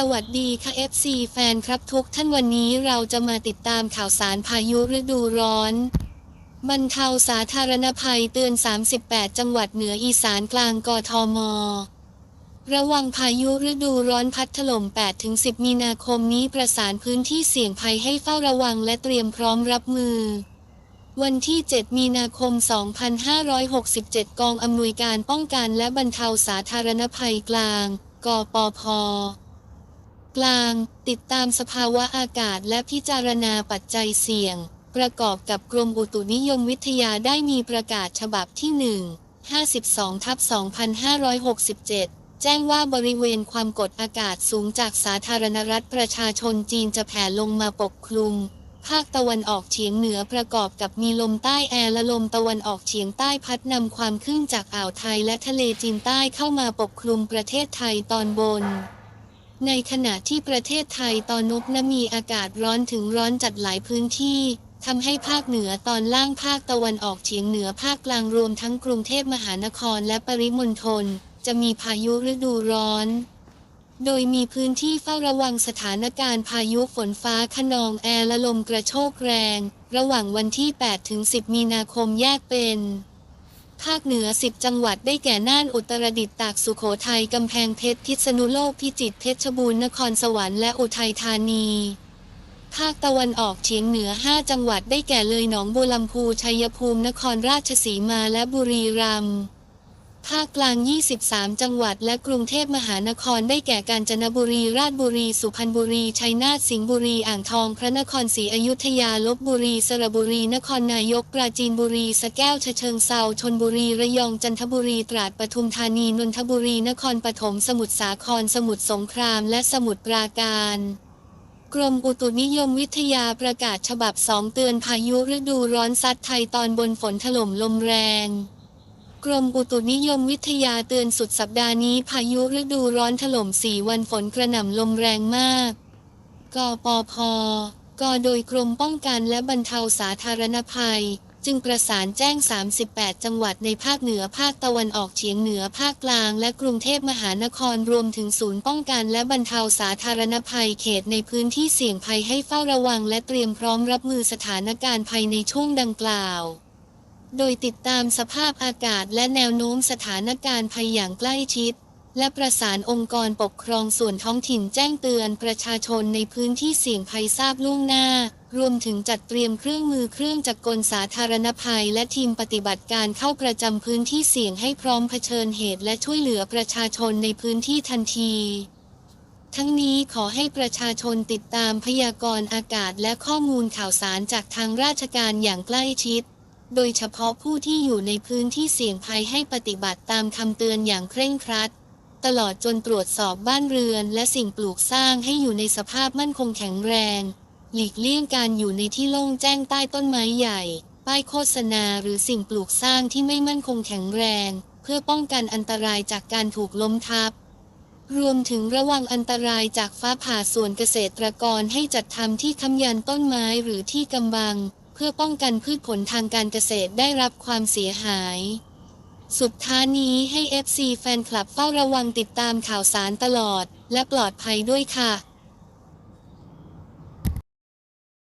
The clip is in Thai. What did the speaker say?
สวัสดีค่ะ FC แฟนครับทุกท่านวันนี้เราจะมาติดตามข่าวสารพายุฤดูร้อน บรรเทาสาธารณภัยเตือน 38 จังหวัดเหนืออีสานกลางกทม ระวังพายุฤดูร้อนพัดถล่ม 8-10 มีนาคมนี้ประสานพื้นที่เสี่ยงภัยให้เฝ้าระวังและเตรียมพร้อมรับมือวันที่ 7 มีนาคม 2567 กองอำนวยการป้องกันและบรรเทาสาธารณภัยกลาง กปพ กลาง ติดตามสภาวะอากาศและพิจารณาปัจจัยเสี่ยง ประกอบกับกรมอุตุนิยมวิทยาได้มีประกาศฉบับที่ 1 52ทับ2567 แจ้งว่าบริเวณความกดอากาศสูงจากสาธารณรัฐประชาชนจีนจะแผ่ลงมาปกคลุม ภาคตะวันออกเฉียงเหนือประกอบกับมีลมใต้แอร์และลมตะวันออกเฉียงใต้พัดนำความขึ้นจากอ่าวไทยและทะเลจีนใต้เข้ามาปกคลุมประเทศไทยตอนบน ในขณะที่ประเทศไทยตอนนบนมีอากาศร้อนถึงร้อนจัดหลายพื้นที่ทำให้ภาคเหนือตอนล่างภาคตะวันออกเฉียงเหนือภาคกลางรวมทั้งกรุงเทพมหานครและปริมณฑลจะมีพายุฤดูร้อน โดยมีพื้นที่เฝ้าระวังสถานการณ์พายุฝนฟ้าขนองแอร์และลมกระโชกแรง ระหว่างวันที่ 8 ถึง 10 มีนาคมแยกเป็น ภาคเหนือ 10 จังหวัดได้แก่น่านอุตรดิตถ์ตากสุโขทัยกำแพงเพชรพิษณุโลกพิจิตรเพชรบูรณ์นครสวรรค์และอุทัยธานี ภาคตะวันออกเฉียงเหนือ 5 จังหวัดได้แก่เลยหนองบัวลำพูชัยภูมินครราชสีมาและบุรีรัมย์ ภาคกลาง 23 จังหวัด และกรุงเทพมหานครได้แก่กาญจนบุรี ราชบุรี สุพรรณบุรี ชัยนาท สิงห์บุรี อ่างทอง พระนครศรีอยุธยา ลบบุรี สระบุรี นครนายก ปราจีนบุรีสะแก้ว เชิงเซาชนบุรี ระยอง จันทบุรี ตราด ปทุมธานี นนทบุรี นครปฐม สมุทรสาคร สมุทรสงคราม และสมุทรปราการกรมอุตุนิยมวิทยาประกาศฉบับสองเตือนพายุฤดูร้อนซัดไทยตอนบนฝนถล่มลมแรง กรมอุตุนิยมวิทยาเตือนสุดสัปดาห์นี้พายุฤดูร้อนถล่ม 4 วันฝนกระหน่ำลมแรงมาก กปพกโดยกรมป้องกันและบรรเทาสาธารณภัย จึงประสานแจ้ง 38 จังหวัดในภาคเหนือภาคตะวันออกเฉียงเหนือภาคกลาง และกรุงเทพมหานครรวมถึงศูนย์ป้องกันและบรรเทาสาธารณภัยเขตในพื้นที่เสี่ยงภัยให้เฝ้าระวัง และเตรียมพร้อมรับมือสถานการณ์ภัยในช่วงดังกล่าว โดยติดตามสภาพอากาศและแนวโน้มสถานการณ์ภัยอย่างใกล้ชิด และประสานองค์กรปกครองส่วนท้องถิ่นแจ้งเตือนประชาชนในพื้นที่เสี่ยงภัยทราบล่วงหน้า รวมถึงจัดเตรียมเครื่องมือเครื่องจักรกลสาธารณภัย และทีมปฏิบัติการเข้าประจำพื้นที่เสี่ยงให้พร้อมเผชิญเหตุและช่วยเหลือประชาชนในพื้นที่ทันทีทั้งนี้ขอให้ประชาชนติดตามพยากรณ์อากาศและข้อมูลข่าวสารจากทางราชการอย่างใกล้ชิด โดยเฉพาะผู้ที่อยู่ในพื้นที่เสี่ยงภัยให้ปฏิบัติตามคำเตือนอย่างเคร่งครัด ตลอดจนตรวจสอบบ้านเรือนและสิ่งปลูกสร้างให้อยู่ในสภาพมั่นคงแข็งแรง หลีกเลี่ยงการอยู่ในที่โล่งแจ้งใต้ต้นไม้ใหญ่ ป้ายโฆษณาหรือสิ่งปลูกสร้างที่ไม่มั่นคงแข็งแรง เพื่อป้องกันอันตรายจากการถูกล้มทับรวมถึงระวังอันตรายจากฟ้าผ่าส่วนเกษตรกรให้จัดทำที่ค้ำยันต้นไม้หรือที่กำบัง เพื่อป้องกันพืชผลทางการเกษตรได้รับความเสียหาย สุดท้ายนี้ให้ FC แฟนคลับเฝ้าระวังติดตามข่าวสารตลอด และปลอดภัยด้วยค่ะ